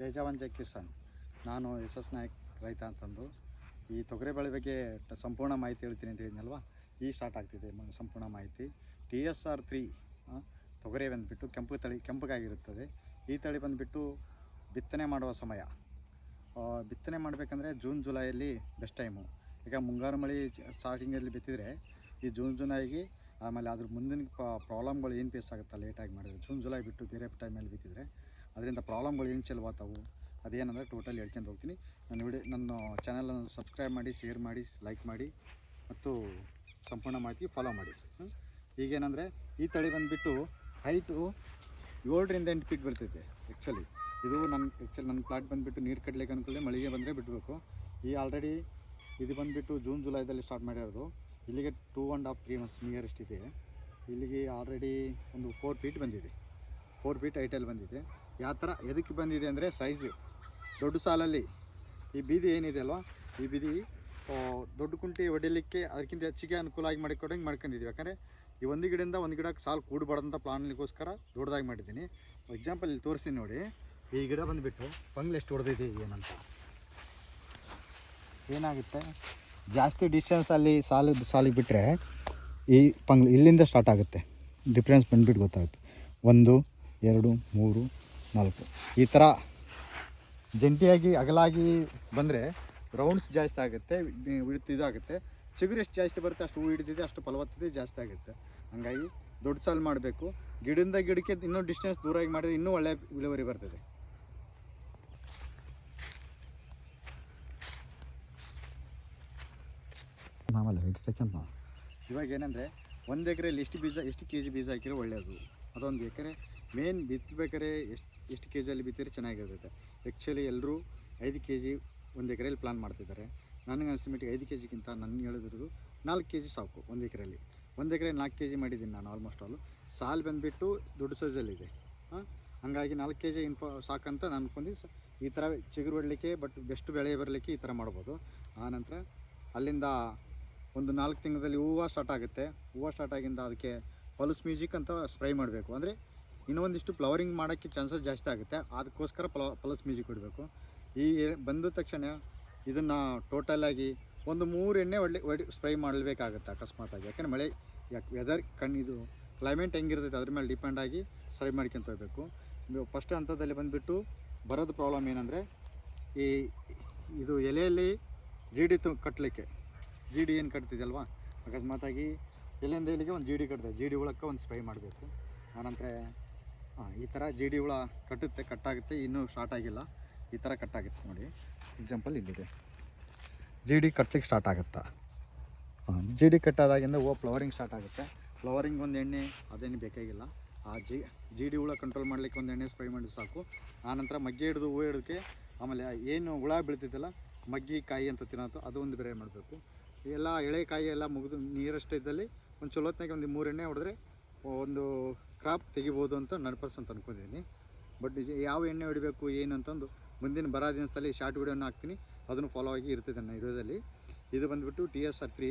ಜೈ ಜವಾನ್ ಜೈ ಕಿಸಾನ್ ನಾನು ಎಸ್ ನಾಯಕ್ ರೈತ ಅಂತಂದು ಈ ತೊಗರಿಬೇಳೆ ಬಗ್ಗೆ ಸಂಪೂರ್ಣ ಮಾಹಿತಿ ಹೇಳ್ತೀನಿ ಅಂತ ಹೇಳಿದ್ನಲ್ವ ಈ ಸ್ಟಾರ್ಟ್ ಆಗ್ತಿದೆ ಸಂಪೂರ್ಣ ಮಾಹಿತಿ ಟಿ ಎಸ್ ಆರ್ ತ್ರೀ ತೊಗರಿ ಬಂದುಬಿಟ್ಟು ಕೆಂಪು ತಳಿ ಕೆಂಪಗಾಗಿರುತ್ತದೆ ಈ ತಳಿ ಬಂದುಬಿಟ್ಟು ಬಿತ್ತನೆ ಮಾಡುವ ಸಮಯ ಬಿತ್ತನೆ ಮಾಡಬೇಕಂದ್ರೆ ಜೂನ್ ಜುಲೈಯಲ್ಲಿ ಬೆಸ್ಟ್ ಟೈಮು ಈಗ ಮುಂಗಾರು ಮಳೆ ಸ್ಟಾರ್ಟಿಂಗಲ್ಲಿ ಬಿತ್ತಿದರೆ ಈ ಜೂನ್ ಜುಲೈಗೆ ಆಮೇಲೆ ಅದ್ರ ಮುಂದಿನ ಪ್ರಾಬ್ಲಮ್ಗಳು ಏನು ಫೇಸ್ ಆಗುತ್ತಾ ಲೇಟಾಗಿ ಮಾಡಿದ್ರೆ ಜೂನ್ ಜುಲೈ ಬಿಟ್ಟು ಬೇರೆ ಟೈಮಲ್ಲಿ ಬಿತ್ತಿದರೆ ಅದರಿಂದ ಪ್ರಾಬ್ಲಮ್ಗಳು ಏನು ಚೆಲ್ವಾತಾವು ಅದೇನಂದರೆ ಟೋಟಲ್ ಹೇಳ್ಕೊಂಡು ಹೋಗ್ತೀನಿ ನನ್ನ ವಿಡಿಯೋ ನನ್ನ ಚಾನಲನ್ನು ಸಬ್ಸ್ಕ್ರೈಬ್ ಮಾಡಿ ಶೇರ್ ಮಾಡಿ ಲೈಕ್ ಮಾಡಿ ಮತ್ತು ಸಂಪೂರ್ಣ ಮಾಹಿತಿ ಫಾಲೋ ಮಾಡಿ ಈಗೇನಂದರೆ ಈ ತಳಿ ಬಂದುಬಿಟ್ಟು ಹೈಟು ಏಳರಿಂದ ಎಂಟು ಫೀಟ್ ಬರ್ತೈತೆ ಆ್ಯಕ್ಚುಲಿ ಇದು ನನ್ನ ಆ್ಯಕ್ಚುಲಿ ನನ್ನ ಪ್ಲಾಟ್ ಬಂದುಬಿಟ್ಟು ನೀರು ಕಟ್ಲಿಕ್ಕೆ ಅಂದ್ಕೊಳ್ಳಿ ಮಳಿಗೆ ಬಂದರೆ ಬಿಡಬೇಕು ಈ ಆಲ್ರೆಡಿ ಇದು ಬಂದುಬಿಟ್ಟು ಜೂನ್ ಜುಲೈದಲ್ಲಿ ಸ್ಟಾರ್ಟ್ ಮಾಡಿರೋದು ಇಲ್ಲಿಗೆ two and half three months nearest ಇದೆ ಇಲ್ಲಿಗೆ ಆಲ್ರೆಡಿ ಒಂದು ಫೋರ್ ಫೀಟ್ ಬಂದಿದೆ ಫೋರ್ ಫೀಟ್ ಐಟಲ್ಲಿ ಬಂದಿದೆ ಯಾವ ಥರ ಎದಕ್ಕೆ ಬಂದಿದೆ ಅಂದರೆ ಸೈಜು ದೊಡ್ಡ ಸಾಲಲ್ಲಿ ಈ ಬೀದಿ ಏನಿದೆ ಅಲ್ವಾ ಈ ಬೀದಿ ದೊಡ್ಡ ಕುಂಟಿ ಹೊಡಿಲಿಕ್ಕೆ ಅದಕ್ಕಿಂತ ಹೆಚ್ಚಿಗೆ ಅನುಕೂಲ ಆಗಿ ಮಾಡಿಕೊಡಂಗೆ ಮಾಡ್ಕೊಂಡಿದ್ವಿ ಯಾಕಂದರೆ ಈ ಒಂದು ಗಿಡದಿಂದ ಒಂದು ಗಿಡಕ್ಕೆ ಸಾಲು ಕೂಡಬಾರ್ದಂಥ ಪ್ಲಾನಿಗೋಸ್ಕರ ದೊಡ್ಡದಾಗಿ ಮಾಡಿದ್ದೀನಿ ಎಕ್ಸಾಂಪಲ್ ಇಲ್ಲಿ ತೋರಿಸ್ತೀನಿ ನೋಡಿ ಈ ಗಿಡ ಬಂದುಬಿಟ್ಟು ಪಂಗ್ಲ್ ಎಷ್ಟು ಹೊಡೆದಿದೆ ಏನಂತ ಏನಾಗುತ್ತೆ ಜಾಸ್ತಿ ಡಿಸ್ಟೆನ್ಸಲ್ಲಿ ಸಾಲು ಸಾಲಿಗೆ ಬಿಟ್ಟರೆ ಈ ಪಂಗ್ ಇಲ್ಲಿಂದ ಸ್ಟಾರ್ಟ್ ಆಗುತ್ತೆ ಡಿಫ್ರೆನ್ಸ್ ಬಂದುಬಿಟ್ಟು ಗೊತ್ತಾಗುತ್ತೆ ಒಂದು ಎರಡು ಮೂರು ನಾಲ್ಕು ಈ ಥರ ಜಂಟಿಯಾಗಿ ಅಗಲಾಗಿ ಬಂದರೆ ರೌಂಡ್ಸ್ ಜಾಸ್ತಿ ಆಗುತ್ತೆ ಇದಾಗುತ್ತೆ ಚಿಗುರು ಎಷ್ಟು ಜಾಸ್ತಿ ಬರುತ್ತೆ ಅಷ್ಟು ಹೂ ಹಿಡಿದಿದೆ ಅಷ್ಟು ಫಲವತ್ತತೆ ಜಾಸ್ತಿ ಆಗುತ್ತೆ ಹಾಗಾಗಿ ದೊಡ್ಡ ಸಾಲು ಮಾಡಬೇಕು ಗಿಡದಿಂದ ಗಿಡಕ್ಕೆ ಇನ್ನೂ ಡಿಸ್ಟೆನ್ಸ್ ದೂರಾಗಿ ಮಾಡಿದರೆ ಇನ್ನೂ ಒಳ್ಳೆಯ ಇಳುವರಿ ಬರ್ತದೆ ಇವಾಗ ಏನಂದರೆ ಒಂದು ಎಕರೆಯಲ್ಲಿ ಎಷ್ಟು ಬೀಜ ಎಷ್ಟು ಕೆ ಜಿ ಬೀಜ ಹಾಕಿದ್ರೆ ಒಳ್ಳೆಯದು ಅದೊಂದು ಎಕರೆ ಮೇನ್ ಬಿತ್ತಬೇಕಾರೆ ಎಷ್ಟು ಎಷ್ಟು ಕೆ ಜಿಯಲ್ಲಿ ಬಿತ್ತಿದ್ರೆ ಚೆನ್ನಾಗಿರ್ತೈತೆ ಆ್ಯಕ್ಚುಲಿ ಎಲ್ಲರೂ ಐದು ಕೆ ಜಿ ಒಂದು ಎಕರೆಯಲ್ಲಿ ಪ್ಲಾನ್ ಮಾಡ್ತಿದ್ದಾರೆ ನನಗೆ ಅನಿಸಿದ ಐದು ಕೆ ಜಿಗಿಂತ ನನ್ನ ಹೇಳಿದ್ರು ನಾಲ್ಕು ಕೆ ಜಿ ಸಾಕು ಒಂದು ಎಕರೆಯಲ್ಲಿ ಒಂದು ಎಕರೆ ನಾಲ್ಕು ಕೆ ಜಿ ಮಾಡಿದ್ದೀನಿ ನಾನು ಆಲ್ಮೋಸ್ಟ್ ಆಲು ಸಾಲು ಬಂದುಬಿಟ್ಟು ದೊಡ್ಡ ಸೈಜಲ್ಲಿದೆ ಹಾಂ ಹಾಗಾಗಿ ನಾಲ್ಕು ಕೆ ಜಿ ಇನ್ಫಾ ಸಾಕಂತ ನಾನು ಅಂದ್ಕೊಂಡು ಈ ಥರ ಚಿಗುರು ಬಿಡಲಿಕ್ಕೆ ಬಟ್ ಬೆಸ್ಟ್ ಬೆಳೆ ಬರಲಿಕ್ಕೆ ಈ ಥರ ಮಾಡ್ಬೋದು ಆನಂತರ ಅಲ್ಲಿಂದ ಒಂದು ನಾಲ್ಕು ತಿಂಗಳಲ್ಲಿ ಹೂವು ಸ್ಟಾರ್ಟ್ ಆಗುತ್ತೆ ಹೂವು ಸ್ಟಾರ್ಟ್ ಆಗಿಂದ ಅದಕ್ಕೆ ಪಲ್ಸ್ ಮ್ಯೂಸಿಕ್ ಅಂತ ಸ್ಪ್ರೈ ಮಾಡಬೇಕು ಅಂದರೆ ಇನ್ನೊಂದಿಷ್ಟು ಫ್ಲವರಿಂಗ್ ಮಾಡೋಕ್ಕೆ ಚಾನ್ಸಸ್ ಜಾಸ್ತಿ ಆಗುತ್ತೆ ಅದಕ್ಕೋಸ್ಕರ ಪ್ಲ ಪ್ಲಸ್ ಮ್ಯೂಸಿಕ್ ಕೊಡಬೇಕು ಈ ಬಂದ ತಕ್ಷಣ ಇದನ್ನು ಟೋಟಲಾಗಿ ಒಂದು ಮೂರು ಎಣ್ಣೆ ಒಳ್ಳೆ ಒಡಿ ಸ್ಪ್ರೈ ಮಾಡಬೇಕಾಗುತ್ತೆ ಆಗಿ ಯಾಕಂದರೆ ಮಳೆ ಯಾಕೆ ವೆದರ್ ಕಣ್ಣಿದು ಕ್ಲೈಮೇಟ್ ಹೆಂಗಿರ್ತೈತೆ ಅದ್ರ ಮೇಲೆ ಡಿಪೆಂಡ್ ಆಗಿ ಸರಿ ಮಾಡ್ಕೊಂತ ಹೋಗಬೇಕು ಫಸ್ಟ್ ಹಂತದಲ್ಲಿ ಬಂದುಬಿಟ್ಟು ಬರೋದು ಪ್ರಾಬ್ಲಮ್ ಏನಂದರೆ ಈ ಇದು ಎಲೆಯಲ್ಲಿ ಜೀಡಿ ತುಂಬ ಕಟ್ಟಲಿಕ್ಕೆ ಡಿ ಏನು ಕಟ್ತಿದಲ್ವಾ ಅಕಸ್ಮಾತಾಗಿ ಎಲೆಯಿಂದ ಎಲೆಗೆ ಒಂದು ಡಿ ಕಟ್ತದೆ ಜೀಡಿ ಒಳಕ್ಕೆ ಒಂದು ಸ್ಪ್ರೈ ಮಾಡಬೇಕು ಆನಂತರ ಹಾಂ ಈ ಥರ ಜೇಡಿ ಹುಳ ಕಟ್ಟುತ್ತೆ ಕಟ್ಟಾಗುತ್ತೆ ಇನ್ನೂ ಸ್ಟಾರ್ಟ್ ಆಗಿಲ್ಲ ಈ ಥರ ಕಟ್ಟಾಗುತ್ತೆ ನೋಡಿ ಎಕ್ಸಾಂಪಲ್ ಇಲ್ಲಿದೆ ಡಿ ಕಟ್ಟಲಿಕ್ಕೆ ಸ್ಟಾರ್ಟ್ ಆಗುತ್ತಾ ಹಾಂ ಡಿ ಕಟ್ಟಾದಾಗಿಂದ ಓ ಫ್ಲವರಿಂಗ್ ಸ್ಟಾರ್ಟ್ ಆಗುತ್ತೆ ಫ್ಲವರಿಂಗ್ ಒಂದು ಎಣ್ಣೆ ಅದೇನು ಬೇಕಾಗಿಲ್ಲ ಆ ಜಿ ಜೇಡಿ ಹುಳ ಕಂಟ್ರೋಲ್ ಮಾಡಲಿಕ್ಕೆ ಒಂದು ಎಣ್ಣೆ ಸ್ಪ್ರೈ ಮಾಡಿ ಸಾಕು ಆನಂತರ ಮಗ್ಗಿ ಹಿಡಿದು ಹೂ ಹಿಡಿದಕ್ಕೆ ಆಮೇಲೆ ಏನು ಹುಳ ಬೀಳ್ತಿದ್ದಲ್ಲ ಮಗ್ಗಿ ಕಾಯಿ ಅಂತ ತಿನ್ನೋದು ಅದು ಒಂದು ಬೇರೆ ಮಾಡಬೇಕು ಎಲ್ಲ ಎಳೆ ಕಾಯಿ ಎಲ್ಲ ಮುಗಿದು ನೀರಷ್ಟೇ ಇದ್ದಲ್ಲಿ ಒಂದು ಚಲೋತ್ನಾಗೆ ಒಂದು ಮೂರು ಎಣ್ಣೆ ಹೊಡೆದ್ರೆ ಒಂದು ಕ್ರಾಪ್ ತೆಗಿಬೋದು ಅಂತ ನನ್ನ ಅಂತ ಅಂದ್ಕೊಂಡಿದ್ದೀನಿ ಬಟ್ ಯಾವ ಎಣ್ಣೆ ಹೊಡಿಬೇಕು ಏನು ಅಂತಂದು ಮುಂದಿನ ಬರ ದಿನದಲ್ಲಿ ಶಾರ್ಟ್ ವೀಡಿಯೋನ ಹಾಕ್ತೀನಿ ಅದನ್ನು ಫಾಲೋ ಆಗಿ ಇರ್ತದೆ ನನ್ನ ವಿಡಿಯೋದಲ್ಲಿ ಇದು ಬಂದುಬಿಟ್ಟು T S R three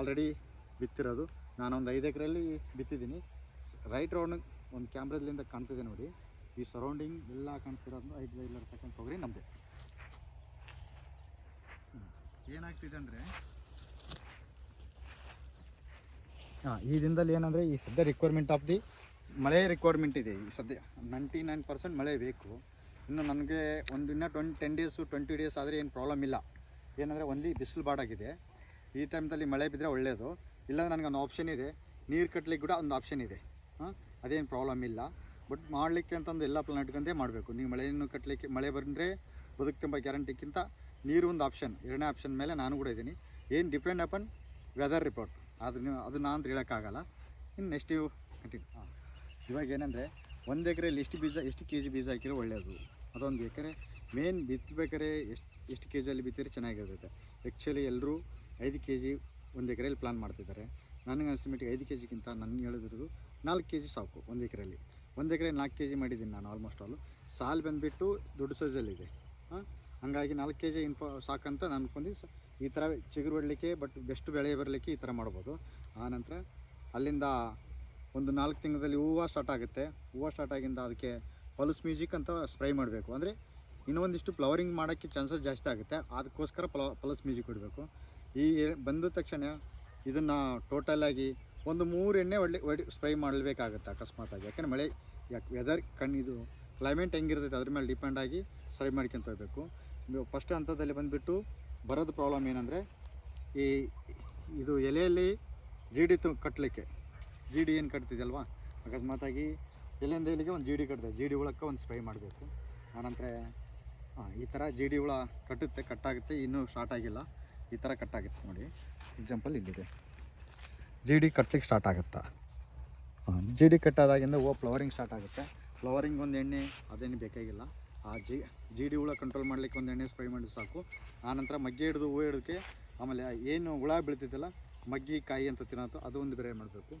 already ಬಿತ್ತಿರೋದು ನಾನೊಂದು ಐದು ಎಕರೆಯಲ್ಲಿ ಬಿತ್ತಿದ್ದೀನಿ ರೈಟ್ ರೌಂಡ್ ಒಂದು ಕ್ಯಾಮ್ರಾದಿಂದ ಕಾಣ್ತಿದೆ ನೋಡಿ ಈ ಸರೌಂಡಿಂಗ್ ಎಲ್ಲ ಕಾಣ್ತಿರೋದು ಐದು ಐದು ಇರ್ತಕ್ಕಂಥ ತೊಗರಿ ನಮ್ಮದು ಏನಾಗ್ತಿದೆ ಅಂದರೆ ಹಾಂ ಈ ದಿನದಲ್ಲಿ ಏನಂದರೆ ಈ ಸದ್ಯ ರಿಕ್ವೈರ್ಮೆಂಟ್ ಆಫ್ ದಿ ಮಳೆ ರಿಕ್ವೈರ್ಮೆಂಟ್ ಇದೆ ಈಗ ಸದ್ಯ ನೈಂಟಿ ನೈನ್ ಪರ್ಸೆಂಟ್ ಮಳೆ ಬೇಕು ಇನ್ನು ನನಗೆ ಒಂದು ಇನ್ನೂ twenty ten days twenty days ಆದರೆ ಏನು ಪ್ರಾಬ್ಲಮ್ ಇಲ್ಲ ಏನಂದರೆ ಒನ್ಲಿ ಬಿಸಿಲು ಬಾಡಾಗಿದೆ ಈ ಟೈಮ್ದಲ್ಲಿ ಮಳೆ ಬಿದ್ದರೆ ಒಳ್ಳೆಯದು ಇಲ್ಲಾಂದ್ರೆ ಒಂದು ಆಪ್ಷನ್ ಇದೆ ನೀರು ಕಟ್ಟಲಿಕ್ಕೆ ಕೂಡ ಒಂದು ಆಪ್ಷನ್ ಇದೆ ಹಾಂ ಅದೇನು ಪ್ರಾಬ್ಲಮ್ ಇಲ್ಲ ಬಟ್ ಮಾಡಲಿಕ್ಕೆ ಅಂತಂದು ಎಲ್ಲ ಪ್ಲಾನ್ ಇಟ್ಕೊಂಡೇ ಮಾಡಬೇಕು ನೀವು ಮಳೆಯನ್ನು ಕಟ್ಟಲಿಕ್ಕೆ ಮಳೆ ಬಂದರೆ ತುಂಬ ಗ್ಯಾರಂಟಿಗಿಂತ ನೀರು ಒಂದು ಆಪ್ಷನ್ ಎರಡನೇ ಆಪ್ಷನ್ ಮೇಲೆ ನಾನು ಕೂಡ ಇದ್ದೀನಿ ಏನು ಡಿಪೆಂಡ್ ಅಪನ್ ವೆದರ್ ರಿಪೋರ್ಟ್ ಅದನ್ನ ಅದು ನಾನು ಅಂತ ಹೇಳೋಕ್ಕಾಗಲ್ಲ ಇನ್ನು ನೆಕ್ಸ್ಟ್ ಕಂಟಿನ್ಯೂ ಹಾಂ ಇವಾಗ ಏನಂದರೆ ಒಂದು ಎಕರೆಯಲ್ಲಿ ಎಷ್ಟು ಬೀಜ ಎಷ್ಟು ಕೆ ಜಿ ಬೀಜ ಹಾಕಿದ್ರೆ ಒಳ್ಳೆಯದು ಅದೊಂದು ಎಕರೆ ಮೇನ್ ಬಿತ್ತಬೇಕಾದ್ರೆ ಎಷ್ಟು ಎಷ್ಟು ಕೆ ಜಿಯಲ್ಲಿ ಬಿತ್ತಿದ್ರೆ ಚೆನ್ನಾಗಿರ್ತೈತೆ ಆ್ಯಕ್ಚುಲಿ ಎಲ್ಲರೂ ಐದು ಕೆ ಜಿ ಒಂದು ಎಕರೆಯಲ್ಲಿ ಪ್ಲಾನ್ ಮಾಡ್ತಿದ್ದಾರೆ ನನಗೆ ಅನ್ಸ್ಟಿಮೇಟಿಗೆ ಐದು ಕೆ ಜಿಗಿಂತ ನನಗೆ ಹೇಳಿದ್ರು ನಾಲ್ಕು ಕೆ ಜಿ ಸಾಕು ಒಂದು ಎಕರೆಯಲ್ಲಿ ಒಂದು ಎಕರೆ ನಾಲ್ಕು ಕೆ ಜಿ ಮಾಡಿದ್ದೀನಿ ನಾನು ಆಲ್ಮೋಸ್ಟ್ ಆಲು ಸಾಲು ಬಂದುಬಿಟ್ಟು ದೊಡ್ಡ ಸೈಜಲ್ಲಿದೆ ಹಾಂ ಹಂಗಾಗಿ ನಾಲ್ಕು ಕೆ ಜಿ ಇನ್ಫಾ ಸಾಕಂತ ನಾನು ಸ ಈ ಥರ ಚಿಗುರು ಬಿಡಲಿಕ್ಕೆ ಬಟ್ ಬೆಸ್ಟ್ ಬೆಳೆ ಬರಲಿಕ್ಕೆ ಈ ಥರ ಮಾಡ್ಬೋದು ಆನಂತರ ಅಲ್ಲಿಂದ ಒಂದು ನಾಲ್ಕು ತಿಂಗಳಲ್ಲಿ ಹೂವು ಸ್ಟಾರ್ಟ್ ಆಗುತ್ತೆ ಹೂವು ಸ್ಟಾರ್ಟ್ ಆಗಿಂದ ಅದಕ್ಕೆ ಪಲ್ಸ್ ಮ್ಯೂಸಿಕ್ ಅಂತ ಸ್ಪ್ರೈ ಮಾಡಬೇಕು ಅಂದರೆ ಇನ್ನೊಂದಿಷ್ಟು ಫ್ಲವರಿಂಗ್ ಮಾಡೋಕ್ಕೆ ಚಾನ್ಸಸ್ ಜಾಸ್ತಿ ಆಗುತ್ತೆ ಅದಕ್ಕೋಸ್ಕರ ಪ್ಲ ಪಲ್ಸ್ ಮ್ಯೂಸಿಕ್ ಕೊಡಬೇಕು ಈ ಬಂದ ತಕ್ಷಣ ಇದನ್ನು ಟೋಟಲಾಗಿ ಒಂದು ಮೂರು ಎಣ್ಣೆ ಒಳ್ಳೆ ಒಡಿ ಸ್ಪ್ರೈ ಮಾಡಬೇಕಾಗುತ್ತೆ ಆಗಿ ಯಾಕೆಂದರೆ ಮಳೆ ಯಾಕೆ ವೆದರ್ ಕಣ್ಣಿದು ಕ್ಲೈಮೇಟ್ ಹೆಂಗಿರ್ತೈತೆ ಅದ್ರ ಮೇಲೆ ಡಿಪೆಂಡ್ ಆಗಿ ಸ್ಪ್ರೈ ಮಾಡ್ಕೊಂತ ಹೋಗ್ಬೇಕು ಫಸ್ಟ್ ಹಂತದಲ್ಲಿ ಬಂದುಬಿಟ್ಟು ಬರೋದು ಪ್ರಾಬ್ಲಮ್ ಏನಂದರೆ ಈ ಇದು ಎಲೆಯಲ್ಲಿ ಜೀಡಿ ತು ಕಟ್ಟಲಿಕ್ಕೆ ಜಿ ಡಿ ಏನು ಕಟ್ತಿದೆಯಲ್ವಾ ಅಕಸ್ಮಾತಾಗಿ ಎಲ್ಲಿಂದ ಎಲ್ಲಿಗೆ ಒಂದು ಜಿ ಡಿ ಕಟ್ಟಿದೆ ಜಿ ಡಿ ಹುಳಕ್ಕೆ ಒಂದು ಸ್ಪ್ರೇ ಮಾಡಬೇಕು ಆನಂತರ ಹಾಂ ಈ ಥರ ಜಿ ಡಿ ಹುಳ ಕಟ್ಟುತ್ತೆ ಕಟ್ಟಾಗುತ್ತೆ ಇನ್ನೂ ಸ್ಟಾರ್ಟ್ ಆಗಿಲ್ಲ ಈ ಥರ ಕಟ್ಟಾಗುತ್ತೆ ನೋಡಿ ಎಕ್ಸಾಂಪಲ್ ಇಲ್ಲಿದೆ ಜಿ ಡಿ ಕಟ್ಲಿಕ್ಕೆ ಸ್ಟಾರ್ಟ್ ಆಗುತ್ತಾ ಹಾಂ ಜಿ ಡಿ ಕಟ್ಟಾದಾಗಿಂದ ಓ ಫ್ಲವರಿಂಗ್ ಸ್ಟಾರ್ಟ್ ಆಗುತ್ತೆ ಫ್ಲವರಿಂಗ್ ಒಂದು ಎಣ್ಣೆ ಅದೇನು ಬೇಕಾಗಿಲ್ಲ ಆ ಜಿ ಜಿ ಡಿ ಹುಳ ಕಂಟ್ರೋಲ್ ಮಾಡಲಿಕ್ಕೆ ಒಂದು ಎಣ್ಣೆ ಸ್ಪ್ರೇ ಮಾಡಿ ಸಾಕು ಆನಂತರ ಮಗ್ಗಿ ಹಿಡಿದು ಹೂ ಹಿಡಿದಕ್ಕೆ ಆಮೇಲೆ ಏನು ಹುಳ ಬೀಳ್ತಿದ್ದಲ್ಲ ಮಗ್ಗಿ ಕಾಯಿ ಅಂತ ತಿನ್ನೋದು ಅದು ಒಂದು ಬೇರೆ ಮಾಡಬೇಕು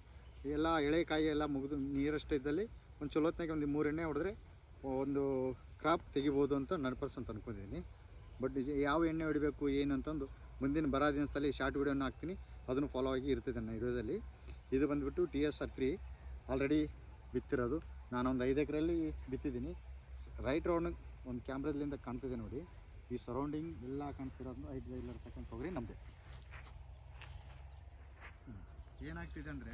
ಎಲ್ಲ ಎಳೆ ಕಾಯಿ ಎಲ್ಲ ಮುಗಿದು ಇದ್ದಲ್ಲಿ ಒಂದು ಚಲೋತ್ನಾಗೆ ಒಂದು ಮೂರು ಎಣ್ಣೆ ಹೊಡೆದ್ರೆ ಒಂದು ಕ್ರಾಪ್ ತೆಗಿಬೋದು ಅಂತ ನನ್ನ ಅಂತ ಅಂದ್ಕೊಂಡಿದ್ದೀನಿ ಬಟ್ ಯಾವ ಎಣ್ಣೆ ಹೊಡಿಬೇಕು ಏನು ಅಂತಂದು ಮುಂದಿನ ಬರೋ ದಿನದಲ್ಲಿ ಶಾರ್ಟ್ ವೀಡಿಯೋನ ಹಾಕ್ತೀನಿ ಅದನ್ನು ಫಾಲೋ ಆಗಿ ಇರ್ತಿದ್ದೆ ನನ್ನ ವಿಡಿಯೋದಲ್ಲಿ ಇದು ಬಂದುಬಿಟ್ಟು T S R three already ಬಿತ್ತಿರೋದು ನಾನೊಂದು ಐದು ಎಕರೆಯಲ್ಲಿ ಬಿತ್ತಿದ್ದೀನಿ ರೈಟ್ ರೌಂಡ್ ಒಂದು ಕ್ಯಾಮ್ರಾದಿಂದ ಕಾಣ್ತಿದೆ ನೋಡಿ ಈ ಸರೌಂಡಿಂಗ್ ಎಲ್ಲ ಕಾಣ್ತಿರೋದು ಐದು ಐದು ಇರ್ತಕ್ಕಂಥ ಹೋಗ್ರಿ ನಮ್ಮದು ಏನಾಗ್ತಿದೆ ಅಂದರೆ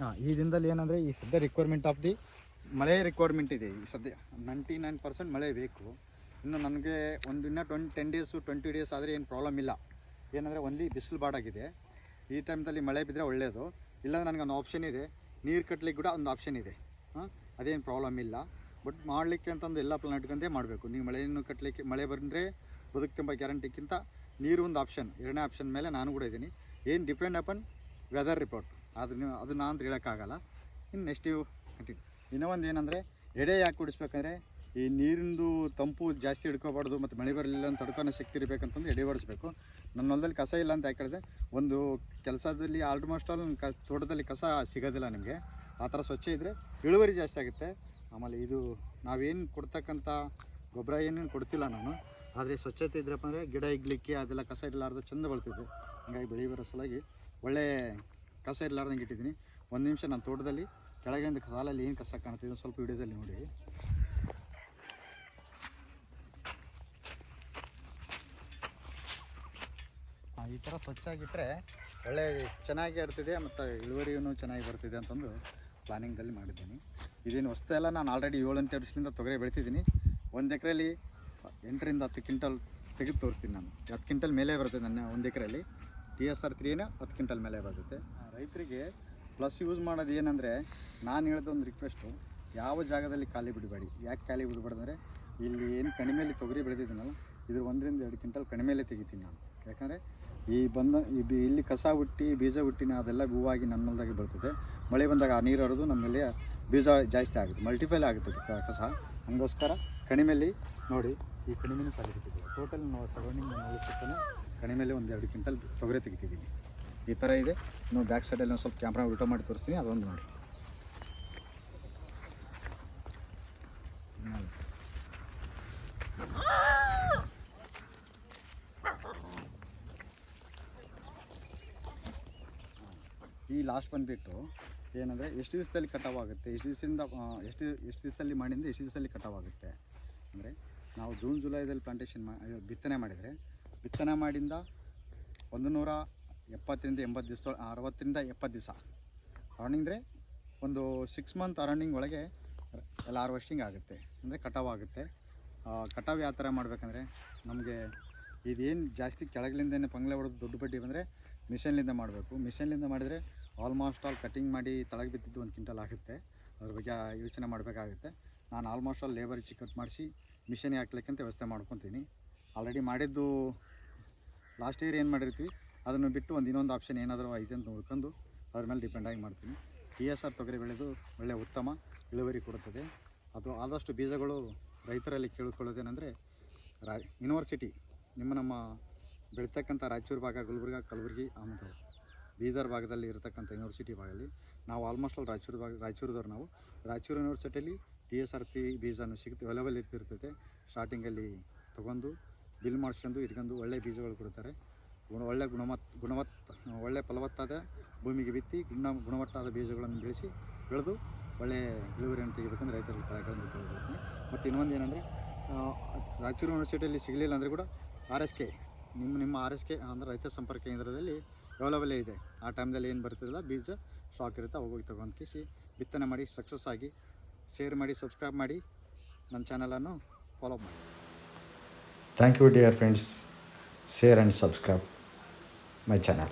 ಹಾಂ ಈ ದಿನದಲ್ಲಿ ಏನಂದರೆ ಈ ಸದ್ಯ ರಿಕ್ವೈರ್ಮೆಂಟ್ ಆಫ್ ದಿ ಮಳೆ ರಿಕ್ವೈರ್ಮೆಂಟ್ ಇದೆ ಈ ಸದ್ಯ ನೈಂಟಿ ನೈನ್ ಪರ್ಸೆಂಟ್ ಮಳೆ ಬೇಕು ಇನ್ನು ನನಗೆ ಒಂದು ಇನ್ನೂ twenty ten days twenty days ಆದರೆ ಏನು ಪ್ರಾಬ್ಲಮ್ ಇಲ್ಲ ಏನಂದರೆ ಒನ್ಲಿ ಬಿಸಿಲು ಬಾಡಾಗಿದೆ ಈ ಟೈಮ್ದಲ್ಲಿ ಮಳೆ ಬಿದ್ದರೆ ಒಳ್ಳೆಯದು ಇಲ್ಲಾಂದ್ರೆ ನನಗೆ ಒಂದು ಆಪ್ಷನ್ ಇದೆ ನೀರು ಕಟ್ಟಲಿಕ್ಕೆ ಕೂಡ ಒಂದು ಆಪ್ಷನ್ ಇದೆ ಹಾಂ ಅದೇನು ಪ್ರಾಬ್ಲಮ್ ಇಲ್ಲ ಬಟ್ ಮಾಡಲಿಕ್ಕೆ ಅಂತಂದು ಎಲ್ಲ ಪ್ಲಾನ್ ಮಾಡಬೇಕು ನೀವು ಮಳೆಯನ್ನು ಕಟ್ಟಲಿಕ್ಕೆ ಮಳೆ ಬಂದರೆ ತುಂಬ ಗ್ಯಾರಂಟಿಗಿಂತ ನೀರು ಒಂದು ಆಪ್ಷನ್ ಎರಡನೇ ಆಪ್ಷನ್ ಮೇಲೆ ನಾನು ಕೂಡ ಇದ್ದೀನಿ ಏನು ಡಿಪೆಂಡ್ ಅಪನ್ ವೆದರ್ ರಿಪೋರ್ಟ್ ನೀವು ಅದನ್ನ ಅಂತ ಹೇಳೋಕ್ಕಾಗಲ್ಲ ಇನ್ನು ನೆಕ್ಸ್ಟ್ ಇವು ಇನ್ನೂ ಒಂದು ಏನಂದರೆ ಎಡೆ ಯಾಕೆ ಕುಡಿಸ್ಬೇಕಂದ್ರೆ ಈ ನೀರಿಂದು ತಂಪು ಜಾಸ್ತಿ ಹಿಡ್ಕೋಬಾರ್ದು ಮತ್ತು ಮಳೆ ಬರಲಿಲ್ಲ ಅಂತ ತಡ್ಕೊನೋ ಶಕ್ತಿ ಇರಬೇಕಂತಂದು ಎಡೆ ಹೊಡಿಸ್ಬೇಕು ನನ್ನ ಹೊಲದಲ್ಲಿ ಕಸ ಇಲ್ಲ ಅಂತ ಯಾಕೆ ಒಂದು ಕೆಲಸದಲ್ಲಿ ಆಲ್ಮೋಸ್ಟ್ ಆಲ್ ಕ ತೋಟದಲ್ಲಿ ಕಸ ಸಿಗೋದಿಲ್ಲ ನಿಮಗೆ ಆ ಥರ ಸ್ವಚ್ಛ ಇದ್ದರೆ ಇಳುವರಿ ಜಾಸ್ತಿ ಆಗುತ್ತೆ ಆಮೇಲೆ ಇದು ನಾವೇನು ಕೊಡ್ತಕ್ಕಂಥ ಗೊಬ್ಬರ ಏನೇನು ಕೊಡ್ತಿಲ್ಲ ನಾನು ಆದರೆ ಸ್ವಚ್ಛತೆ ಇದ್ರಪ್ಪ ಅಂದರೆ ಗಿಡ ಇಗ್ಲಿಕ್ಕೆ ಅದೆಲ್ಲ ಕಸ ಇರಲಾರ್ದು ಚಂದ ಬಳ್ತಿದ್ದೆ ಹಂಗಾಗಿ ಬೆಳೆ ಬರೋ ಸಲುವಾಗಿ ಒಳ್ಳೆ ಕಸ ಇರ್ಲಾರ್ದಂಗೆ ಇಟ್ಟಿದ್ದೀನಿ ಒಂದು ನಿಮಿಷ ನಾನು ತೋಟದಲ್ಲಿ ಕೆಳಗಿಂದ ಕಾಲಲ್ಲಿ ಏನು ಕಸ ಕಾಣ್ತಿದೆ ಸ್ವಲ್ಪ ವಿಡಿಯೋದಲ್ಲಿ ನೋಡಿ ಈ ಥರ ಸ್ವಚ್ಛಾಗಿಟ್ಟರೆ ಒಳ್ಳೆ ಚೆನ್ನಾಗಿ ಇರ್ತಿದೆ ಮತ್ತು ಇಳುವರಿಯೂ ಚೆನ್ನಾಗಿ ಬರ್ತಿದೆ ಅಂತಂದು ಪ್ಲಾನಿಂಗಲ್ಲಿ ಮಾಡಿದ್ದೀನಿ ಇದೇನು ಹೊಸ್ತೆಲ್ಲ ನಾನು ಆಲ್ರೆಡಿ ಏಳು ವರ್ಷದಿಂದ ತೊಗರೆ ಬೆಳಿತಿದ್ದೀನಿ ಒಂದು ಎಕರೆಯಲ್ಲಿ ಎಂಟರಿಂದ ಹತ್ತು ಕ್ವಿಂಟಲ್ ತೆಗೆದು ತೋರಿಸ್ತೀನಿ ನಾನು ಹತ್ತು ಕ್ವಿಂಟಲ್ ಮೇಲೆ ಬರ್ತದೆ ನನ್ನ ಒಂದು ಎಕರೆಯಲ್ಲಿ ಟಿ ಎಸ್ ಆರ್ ತ್ರೀನೇ ಹತ್ತು ಕ್ವಿಂಟಲ್ ಮೇಲೆ ಬರ್ತೈತೆ ರೈತರಿಗೆ ಪ್ಲಸ್ ಯೂಸ್ ಮಾಡೋದು ಏನಂದರೆ ನಾನು ಒಂದು ರಿಕ್ವೆಸ್ಟು ಯಾವ ಜಾಗದಲ್ಲಿ ಖಾಲಿ ಬಿಡಬೇಡಿ ಯಾಕೆ ಖಾಲಿ ಬಿಡಬೇಡಂದ್ರೆ ಇಲ್ಲಿ ಏನು ಕಡಿಮೆಯಲ್ಲಿ ತೊಗರಿ ಬೆಳೆದಿದ್ದೀನಲ್ಲ ಇದ್ರ ಒಂದರಿಂದ ಎರಡು ಕ್ವಿಂಟಲ್ ಕಡಿಮೆಯಲ್ಲಿ ತೆಗಿತೀನಿ ನಾನು ಯಾಕಂದರೆ ಈ ಬಂದ ಇದು ಇಲ್ಲಿ ಕಸ ಹುಟ್ಟಿ ಬೀಜ ಹುಟ್ಟಿನ ಅದೆಲ್ಲ ಹೂವಾಗಿ ನನ್ನ ಹೊಲದಾಗೆ ಬರ್ತದೆ ಮಳೆ ಬಂದಾಗ ಆ ನೀರು ಹರಿದು ನಮ್ಮಲ್ಲಿ ಬೀಜ ಜಾಸ್ತಿ ಆಗುತ್ತೆ ಮಲ್ಟಿಫೈಲ್ ಆಗುತ್ತೆ ಕಸ ಹಂಗೋಸ್ಕರ ಕಣಿಮೆಯಲ್ಲಿ ನೋಡಿ ಈ ಕಣಿಮೆನೂ ಸಾಲಿಬಿಟ್ಟಿದೆ ಟೋಟಲ್ ನಾವು ಸರೌಂಡಿಂಗ್ ನಾನು ಕಣಿ ಮೇಲೆ ಎರಡು ಕ್ವಿಂಟಲ್ ತೊಗರೆ ತೆಗಿತಿದ್ದೀನಿ ಈ ಥರ ಇದೆ ನಾವು ಬ್ಯಾಕ್ ಸೈಡಲ್ಲಿ ಒಂದು ಸ್ವಲ್ಪ ಕ್ಯಾಮ್ರಾ ಊಟ ಮಾಡಿ ತೋರಿಸ್ತೀನಿ ಅದೊಂದು ನೋಡಿ ಈ ಲಾಸ್ಟ್ ಬಂದುಬಿಟ್ಟು ಏನಂದರೆ ಎಷ್ಟು ದಿವಸದಲ್ಲಿ ಕಟಾವಾಗುತ್ತೆ ಎಷ್ಟು ದಿವಸದಿಂದ ಎಷ್ಟು ಎಷ್ಟು ದಿವಸದಲ್ಲಿ ಮಾಡಿಂದ ಎಷ್ಟು ದಿವಸದಲ್ಲಿ ಆಗುತ್ತೆ ಅಂದರೆ ನಾವು ಜೂನ್ ಜುಲೈದಲ್ಲಿ ಪ್ಲಾಂಟೇಶನ್ ಮಾ ಬಿತ್ತನೆ ಮಾಡಿದರೆ ಬಿತ್ತನೆ ಮಾಡಿಂದ ಒಂದು ನೂರ ಎಪ್ಪತ್ತರಿಂದ ಎಂಬತ್ತು ದಿವಸ ಅರವತ್ತರಿಂದ ಎಪ್ಪತ್ತು ದಿವಸ ಅರೌಂಡಿಂದ್ರೆ ಒಂದು ಸಿಕ್ಸ್ ಮಂತ್ ಅರೌಂಡಿಂಗ್ ಒಳಗೆ ಎಲ್ಲ ಹಾರ್ವೆಸ್ಟಿಂಗ್ ಆಗುತ್ತೆ ಅಂದರೆ ಕಟಾವ್ ಆಗುತ್ತೆ ಕಟಾವ್ ಯಾವ ಥರ ಮಾಡಬೇಕಂದ್ರೆ ನಮಗೆ ಇದೇನು ಜಾಸ್ತಿ ಕೆಳಗಲಿಂದನೇ ಪಂಗ್ಲೆ ಹೊಡೆದು ದೊಡ್ಡ ಬಡ್ಡಿ ಬಂದರೆ ಮಿಷನ್ಲಿಂದ ಮಾಡಬೇಕು ಮಿಷನ್ಲಿಂದ ಮಾಡಿದರೆ ಆಲ್ಮೋಸ್ಟ್ ಆಲ್ ಕಟಿಂಗ್ ಮಾಡಿ ತಳಗೆ ಬಿದ್ದಿದ್ದು ಒಂದು ಕ್ವಿಂಟಲ್ ಆಗುತ್ತೆ ಅದ್ರ ಬಗ್ಗೆ ಯೋಚನೆ ಮಾಡಬೇಕಾಗುತ್ತೆ ನಾನು ಆಲ್ಮೋಸ್ಟ್ ಆಲ್ ಲೇಬರ್ ಚಿಕ್ಕಟ್ ಮಾಡಿಸಿ ಮಿಷನ್ಗೆ ಹಾಕ್ಲಿಕ್ಕಂತ ವ್ಯವಸ್ಥೆ ಮಾಡ್ಕೊತೀನಿ ಆಲ್ರೆಡಿ ಮಾಡಿದ್ದು ಲಾಸ್ಟ್ ಇಯರ್ ಏನು ಮಾಡಿರ್ತೀವಿ ಅದನ್ನು ಬಿಟ್ಟು ಒಂದು ಇನ್ನೊಂದು ಆಪ್ಷನ್ ಏನಾದರೂ ಐತೆ ಅಂತ ನೋಡ್ಕೊಂಡು ಅದ್ರ ಮೇಲೆ ಡಿಪೆಂಡ್ ಆಗಿ ಮಾಡ್ತೀನಿ ಟಿ ಎಸ್ ಆರ್ ತೊಗರಿ ಬೆಳೆದು ಒಳ್ಳೆಯ ಉತ್ತಮ ಇಳುವರಿ ಕೊಡುತ್ತದೆ ಅದು ಆದಷ್ಟು ಬೀಜಗಳು ರೈತರಲ್ಲಿ ಕೇಳಿಕೊಳ್ಳೋದೇನೆಂದರೆ ರಾ ಯೂನಿವರ್ಸಿಟಿ ನಿಮ್ಮ ನಮ್ಮ ಬೆಳೀತಕ್ಕಂಥ ರಾಯಚೂರು ಭಾಗ ಗುಲ್ಬರ್ಗ ಕಲಬುರಗಿ ಆಮೇಲೆ ಬೀದರ್ ಭಾಗದಲ್ಲಿ ಇರತಕ್ಕಂಥ ಯೂನಿವರ್ಸಿಟಿ ಭಾಗದಲ್ಲಿ ನಾವು ಆಲ್ಮೋಸ್ಟ್ ಅಲ್ಲಿ ರಾಯಚೂರು ಭಾಗ ರಾಯಚೂರದವ್ರು ನಾವು ರಾಯಚೂರು ಯೂನಿವರ್ಸಿಟಿಯಲ್ಲಿ ಟಿ ಎಸ್ ಆರ್ ತಿ ಬೀಜನೂ ಸಿಗುತ್ತೆ ಅವೈಲೇಬಲ್ ಇರ್ತಿರ್ತೈತೆ ಸ್ಟಾರ್ಟಿಂಗಲ್ಲಿ ತೊಗೊಂಡು ಬಿಲ್ ಮಾಡಿಸ್ಕೊಂಡು ಇಟ್ಕೊಂಡು ಒಳ್ಳೆ ಬೀಜಗಳು ಕೊಡ್ತಾರೆ ಒಳ್ಳೆ ಗುಣಮತ್ ಗುಣವತ್ ಒಳ್ಳೆ ಫಲವತ್ತಾದ ಭೂಮಿಗೆ ಬಿತ್ತಿ ಗುಣ ಗುಣಮಟ್ಟಾದ ಬೀಜಗಳನ್ನು ಬೆಳೆಸಿ ಬೆಳೆದು ಒಳ್ಳೆಯ ಇಳುವರಿಯನ್ನು ತೆಗಿಬೇಕಂದ್ರೆ ರೈತರು ಕಳೆಗಳನ್ನು ಕೇಳಿಕೊಳ್ತೀನಿ ಮತ್ತು ಇನ್ನೊಂದು ಏನಂದರೆ ರಾಯಚೂರು ಯೂನಿವರ್ಸಿಟಿಯಲ್ಲಿ ಸಿಗಲಿಲ್ಲ ಅಂದರೆ ಕೂಡ ಆರ್ ಎಸ್ ಕೆ ನಿಮ್ಮ ನಿಮ್ಮ ಆರ್ ಎಸ್ ಕೆ ಅಂದರೆ ರೈತ ಸಂಪರ್ಕ ಕೇಂದ್ರದಲ್ಲಿ ಅವೈಲಬಲೇ ಇದೆ ಆ ಟೈಮ್ದಲ್ಲಿ ಏನು ಬರ್ತಿರಲ್ಲ ಬೀಜ ಸ್ಟಾಕ್ ಇರುತ್ತೆ ಹೋಗಿ ತೊಗೊಂಡು ಕಿಸಿ ಬಿತ್ತನೆ ಮಾಡಿ ಸಕ್ಸಸ್ ಆಗಿ ಶೇರ್ ಮಾಡಿ ಸಬ್ಸ್ಕ್ರೈಬ್ ಮಾಡಿ ನನ್ನ ಚಾನಲನ್ನು ಫಾಲೋ ಮಾಡಿ Thank you, dear friends. Share and subscribe my channel.